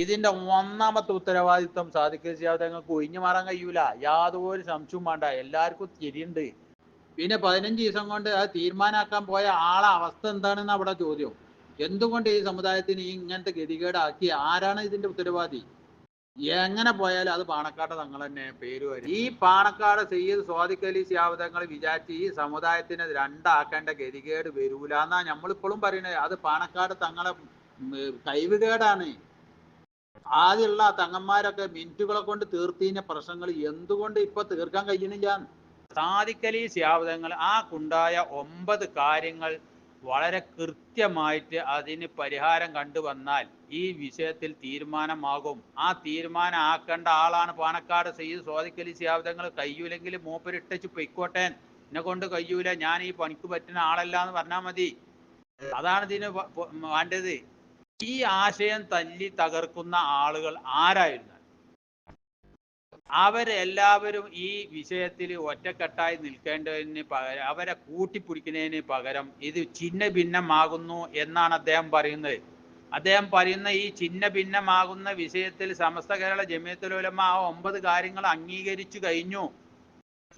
ഇതിന്റെ ഒന്നാമത്തെ ഉത്തരവാദിത്വം സാദിഖ് ചെയ്യാതെ ഞങ്ങൾക്ക് ഒഴിഞ്ഞു മാറാൻ കഴിയൂല. യാതൊരു സംശയവും വേണ്ട. എല്ലാവർക്കും തിരിയുണ്ട്. പിന്നെ പതിനഞ്ച് ദിവസം കൊണ്ട് അത് തീരുമാനാക്കാൻ പോയ ആളെ അവസ്ഥ എന്താണെന്ന് അവിടെ ചോദ്യം. എന്തുകൊണ്ട് ഈ സമുദായത്തിന് ഈ ഇങ്ങനത്തെ ഗതികേടാക്കി? ആരാണ് ഇതിന്റെ ഉത്തരവാദി? എങ്ങനെ പോയാലും അത് പാണക്കാട് തങ്ങൾ തന്നെ പേര് വരും. ഈ പാണക്കാട് സയ്യിദ് സ്വാദിഖ് അലി വിചാരിച്ച് ഈ സമുദായത്തിന് രണ്ടാക്കേണ്ട ഗതികേട് വരൂല എന്നാ നമ്മളിപ്പോഴും പറയുന്നത്. അത് പാണക്കാട് തങ്ങളെ കഴിവുകേടാണ് ആദ്യമുള്ള തങ്ങന്മാരൊക്കെ മിനിറ്റുകളെ കൊണ്ട് തീർത്തീന പ്രശ്നങ്ങൾ എന്തുകൊണ്ട് ഇപ്പൊ തീർക്കാൻ കഴിയുന്നില്ല? സാദിക്കലി സ്യാവതങ്ങൾ ആ കുണ്ടായ ഒമ്പത് കാര്യങ്ങൾ വളരെ കൃത്യമായിട്ട് അതിന് പരിഹാരം കണ്ടുവന്നാൽ ഈ വിഷയത്തിൽ തീരുമാനമാകും. ആ തീരുമാനം ആക്കേണ്ട ആളാണ് പാണക്കാട്. സയ്യിദ് സ്വാധിക്കലി സ്യാവതങ്ങൾ കയ്യൂലെങ്കിൽ മൂപ്പരിട്ടച്ച് പൊയ്ക്കോട്ടെ. എന്നെ കൊണ്ട് കഴിയൂല. ഞാൻ ഈ പണിക്ക് പറ്റുന്ന ആളല്ല എന്ന് പറഞ്ഞാൽ മതി. അതാണ് ഇതിന് വേണ്ടത്. ഈ ആശയം തല്ലി തകർക്കുന്ന ആളുകൾ ആരായിരുന്നു അവരെല്ലാവരും ഈ വിഷയത്തിൽ ഒറ്റക്കെട്ടായി നിൽക്കേണ്ടതിന് പകരം അവരെ കൂട്ടിപ്പിടിക്കുന്നതിന് പകരം ഇത് ചിഹ്ന ഭിന്നമാകുന്നു എന്നാണ് അദ്ദേഹം പറയുന്നത്. അദ്ദേഹം പറയുന്ന ഈ ചിഹ്ന ഭിന്നമാകുന്ന വിഷയത്തിൽ സമസ്ത കേരള ജമിയത്തുലമ ആ ഒമ്പത് കാര്യങ്ങൾ അംഗീകരിച്ചു കഴിഞ്ഞു.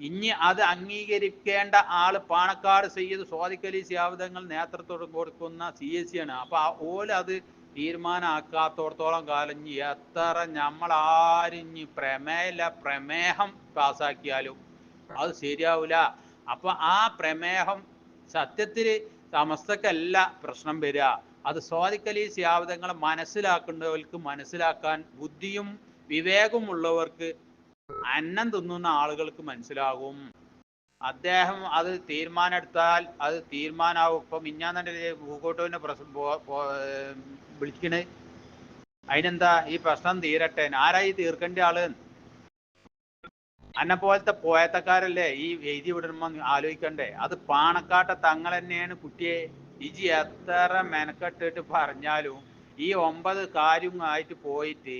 ഇനി അത് അംഗീകരിക്കേണ്ട ആൾ പാണക്കാട് സയ്യിദ് സ്വാദിഖലി സ്യാവതങ്ങൾ നേതൃത്വം കൊടുക്കുന്ന സി എസ് സി ആണ്. അപ്പൊ ആ ഓൽ അത് തീരുമാനമാക്കാത്തോടത്തോളം കാലം എത്ര നമ്മൾ ആരിഞ്ഞ് പ്രമേയല്ല പ്രമേഹം പാസാക്കിയാലും അത് ശരിയാവില്ല അപ്പൊ ആ പ്രമേഹം സത്യത്തിൽ സമസ്തക്കല്ല പ്രശ്നം വരിക അത് സ്വാദിക്കലി സ്യാവതങ്ങളെ മനസ്സിലാക്കേണ്ടവർക്ക് മനസ്സിലാക്കാൻ ബുദ്ധിയും വിവേകമുള്ളവർക്ക് അന്നം തിന്നുന്ന ആളുകൾക്ക് മനസ്സിലാകും. അദ്ദേഹം അത് തീരുമാനെടുത്താൽ അത് തീരുമാനാവും. ഇപ്പൊ മിഞ്ഞാന്നെ ഭൂക്കോട്ടുവിന്റെ പ്രശ്നം വിളിക്കണ്. അതിനെന്താ? ഈ പ്രശ്നം തീരട്ടെ. ആരായി തീർക്കേണ്ട ആൾ? അന്നെ പോലത്തെ പോയത്തക്കാരല്ലേ? ഈ എഴുതി വിടണമെന്ന് ആലോചിക്കണ്ടേ. അത് പാണക്കാട്ട തങ്ങൾ തന്നെയാണ് കുട്ടിയെ. ഇജി എത്ര മെനക്കെട്ടിട്ട് പറഞ്ഞാലും ഈ ഒമ്പത് കാര്യമായിട്ട് പോയിട്ട്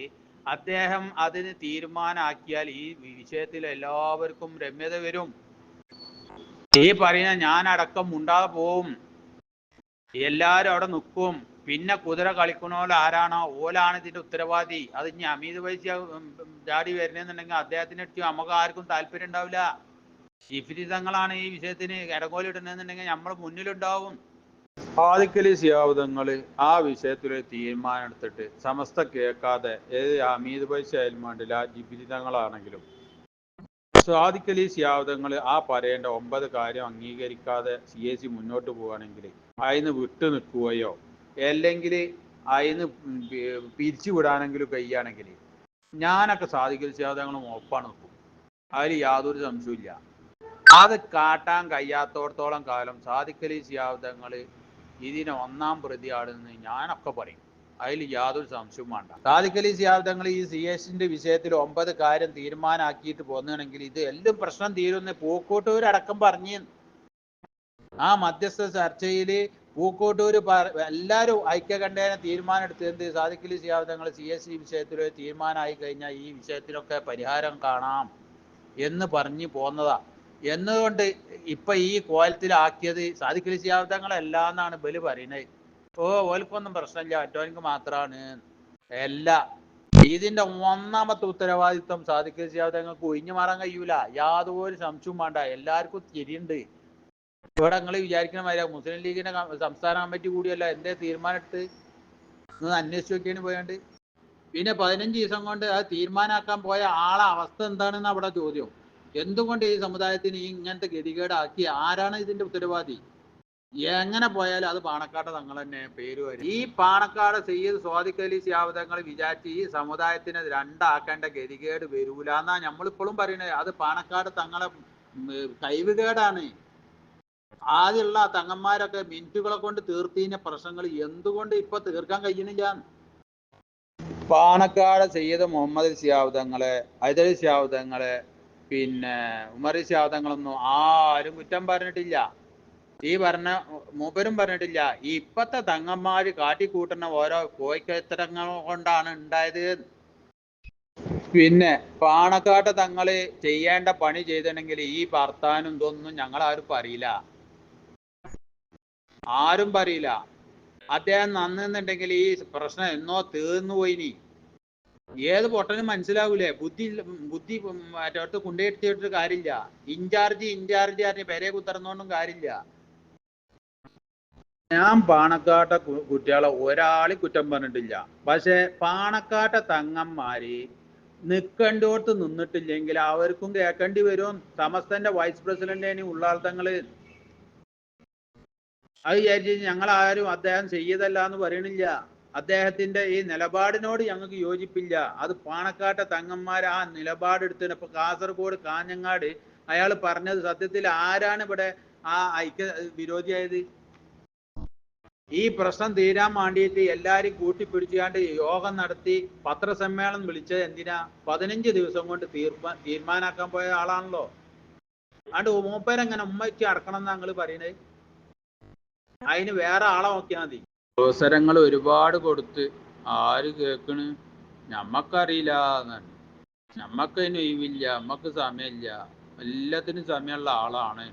അദ്ദേഹം അതിന് തീരുമാനമാക്കിയാൽ ഈ വിഷയത്തിൽ എല്ലാവർക്കും രമ്യത വരും. ഈ പറയുന്ന ഞാൻ അടക്കം മുണ്ടാതെ പോവും. എല്ലാരും അവിടെ നിൽക്കും. പിന്നെ കുതിര കളിക്കണോല ആരാണോ? ഓലാണ് ഇതിന്റെ ഉത്തരവാദി. അത് ഇനി അമീത് പൈസ ചാടി വരണെന്നുണ്ടെങ്കിൽ അദ്ദേഹത്തിന് അടുത്ത് നമുക്ക് ആർക്കും താല്പര്യം ഉണ്ടാവില്ല. ജിഫിരി തങ്ങളാണ് ഈ വിഷയത്തിന് ഇടകോലിടുന്നെന്നുണ്ടെങ്കിൽ നമ്മൾ മുന്നിലുണ്ടാവും. ആദിക്കലി സിയാവുതങ്ങൾ ആ വിഷയത്തിൽ തീരുമാനം എടുത്തിട്ട് സമസ്ത കേൾക്കാതെ ഏത് അമീത് പൈസ ആയാലും വേണ്ടില്ല ജിബിലി തങ്ങളാണെങ്കിലും സാദിക്കലി സിയാവുതങ്ങൾ ആ പറയേണ്ട ഒമ്പത് കാര്യം അംഗീകരിക്കാതെ സി എ സി മുന്നോട്ട് പോവുകയാണെങ്കിൽ അതിന് വിട്ടു നിൽക്കുകയോ അല്ലെങ്കിൽ അതിന് പിരിച്ചു വിടാനെങ്കിലും കഴിയുകയാണെങ്കിൽ ഞാനൊക്കെ സാദിക്കലി സിയാവുതങ്ങളും ഒപ്പാണ് നിൽക്കും. അതിൽ യാതൊരു സംശയമില്ല അത് കാട്ടാൻ കഴിയാത്തോടത്തോളം കാലം സാധിക്കലി സിയാവുതങ്ങൾ ഇതിന് ഒന്നാം പ്രതിയാണെന്ന് ഞാനൊക്കെ പറയും. അതിൽ യാതൊരു സംശയവും വേണ്ട. താലിക്കലി സിയാബ്ദങ്ങൾ ഈ സി എസിന്റെ വിഷയത്തിൽ ഒമ്പത് കാര്യം തീരുമാനമാക്കിയിട്ട് പോന്നുകയാണെങ്കിൽ ഇത് എല്ലാം പ്രശ്നം തീരുന്ന പൂക്കോട്ടൂരടക്കം പറഞ്ഞു. ആ മധ്യസ്ഥ ചർച്ചയിൽ പൂക്കോട്ടൂര് എല്ലാവരും ഐക്യകണ്ഠേന തീരുമാനം എടുത്തത് സാദിഖലി സിയാബ്ദങ്ങൾ സി എസ് സി വിഷയത്തിൽ തീരുമാനമായി കഴിഞ്ഞാൽ ഈ വിഷയത്തിലൊക്കെ പരിഹാരം കാണാം എന്ന് പറഞ്ഞു പോന്നതാ. എന്നുകൊണ്ട് ഇപ്പൊ ഈ കോലത്തിലാക്കിയത് സാധിക്കലി സിയാബ്ദങ്ങളല്ല എന്നാണ് ബലി പറയുന്നത് ഓ ഓൽക്കൊന്നും പ്രശ്നമില്ല. മറ്റോനിക്ക് മാത്രാണ്. അല്ല ഇതിന്റെ ഒന്നാമത്തെ ഉത്തരവാദിത്വം സാധിക്കലി ചെയ്യാതെ ഞങ്ങൾക്ക് ഒഴിഞ്ഞു മാറാൻ കഴിയൂല. യാതൊരു സംശയവും വേണ്ട. എല്ലാവർക്കും തിരിയുണ്ട്. ഇവിടെ നിങ്ങൾ വിചാരിക്കണ മാതിരി മുസ്ലിം ലീഗിന്റെ സംസ്ഥാന കമ്മിറ്റി കൂടിയല്ല. എന്തേ തീരുമാനം എടുത്ത് അന്വേഷിച്ച് നോക്കിയാണ് പോയാണ്ട്. പിന്നെ പതിനഞ്ച് ദിവസം കൊണ്ട് അത് തീരുമാനമാക്കാൻ പോയ ആളെ അവസ്ഥ എന്താണെന്ന് അവിടെ ചോദ്യം. എന്തുകൊണ്ട് ഈ സമുദായത്തിന് ഈ ഇങ്ങനത്തെ ഗതികേടാക്കി? ആരാണ് ഇതിന്റെ ഉത്തരവാദി? എങ്ങനെ പോയാലും അത് പാണക്കാട് തങ്ങൾ തന്നെ പേര് വരും. ഈ പാണക്കാട് സയ്യിദ് സ്വാദിഖ് അലി സ്യാവതങ്ങൾ വിചാരിച്ച് ഈ സമുദായത്തിന് രണ്ടാക്കേണ്ട ഗതികേട് വരൂല എന്നാ നമ്മളിപ്പോഴും പറയുന്നത്. അത് പാണക്കാട് തങ്ങളെ കൈവുകേടാണ്. ആദ്യമുള്ള തങ്ങന്മാരൊക്കെ മിനിറ്റുകളെ കൊണ്ട് തീർത്തീന പ്രശ്നങ്ങൾ എന്തുകൊണ്ട് ഇപ്പൊ തീർക്കാൻ കഴിയുന്നില്ല? പാണക്കാട് സയ്യിദ് മുഹമ്മദ് സിയാവുതങ്ങളെ ഹൈദരി സ്യാവതങ്ങളെ പിന്നെ ഉമർ സ്യാവതങ്ങളൊന്നും ആരും കുറ്റം പറഞ്ഞിട്ടില്ല. ഈ പറഞ്ഞ മൂപ്പരും പറഞ്ഞിട്ടില്ല. ഈ ഇപ്പത്തെ തങ്ങന്മാര് കാട്ടിക്കൂട്ടുന്ന ഓരോ കോയിക്കത്തരങ്ങൾ കൊണ്ടാണ് ഉണ്ടായത്. പിന്നെ പാണക്കാട്ട് തങ്ങൾ ചെയ്യേണ്ട പണി ചെയ്തിട്ടുണ്ടെങ്കിൽ ഈ ഭർത്താനും ഇതൊന്നും ഞങ്ങൾ ആരും പറയില്ല. ആരും പറയില്ല. അദ്ദേഹം നന്നെന്നുണ്ടെങ്കിൽ ഈ പ്രശ്നം എന്നോ തീർന്നു പോയിനി ഏത് പൊട്ടനും മനസ്സിലാവൂലേ? ബുദ്ധി ബുദ്ധി മറ്റോടത്ത് കൊണ്ടുപോയിട്ട് കാര്യമില്ല. ഇൻചാർജ് ഇൻചാർജ് പറഞ്ഞ് പെരെ കുത്തറന്നോണ്ടും കാര്യമില്ല. ഞാൻ പാണക്കാട്ട കുട്ടികളെ ഒരാളി കുറ്റം പറഞ്ഞിട്ടില്ല. പക്ഷെ പാണക്കാട്ടെ തങ്ങന്മാര് നിക്കണ്ടോടത്ത് നിന്നിട്ടില്ലെങ്കിൽ അവർക്കും കേൾക്കേണ്ടി വരും. സമസ്തന്റെ വൈസ് പ്രസിഡന്റിന് ഉള്ളാൾത്തങ്ങൾ. അത് വിചാരിച്ച് ഞങ്ങൾ ആരും അദ്ദേഹം ചെയ്യതല്ല എന്ന് പറയണില്ല. അദ്ദേഹത്തിന്റെ ഈ നിലപാടിനോട് ഞങ്ങൾക്ക് യോജിപ്പില്ല. അത് പാണക്കാട്ടെ തങ്ങന്മാർ ആ നിലപാടെടുത്തിന് ഇപ്പൊ കാസർഗോഡ് കാഞ്ഞങ്ങാട് അയാൾ പറഞ്ഞത് സത്യത്തിൽ ആരാണ് ഇവിടെ ആ ഐക്യ വിരോധിയായത്? ഈ പ്രശ്നം തീരാൻ വേണ്ടിയിട്ട് എല്ലാരും കൂട്ടിപ്പിടിച്ചുകൊണ്ട് യോഗം നടത്തി പത്രസമ്മേളനം വിളിച്ചത് എന്തിനാ? പതിനഞ്ച് ദിവസം കൊണ്ട് തീർപ്പാ തീരുമാനാക്കാൻ പോയ ആളാണല്ലോ. അതുകൊണ്ട് മൂപ്പേരെങ്ങനെ ഉമ്മയ്ക്ക് അടക്കണം എന്നാ ഞങ്ങൾ പറയണേ? അതിന് വേറെ ആളെ നോക്കിയാൽ മതി. അവസരങ്ങൾ ഒരുപാട് കൊടുത്ത് ആര് കേൾക്കണ്? ഞമ്മക്കറിയില്ല എന്നാണ്. ഞമ്മക്ക് അതിന് ഒഴിവില്ല നമ്മക്ക് സമയമില്ല. എല്ലാത്തിനും സമയമുള്ള ആളാണ്.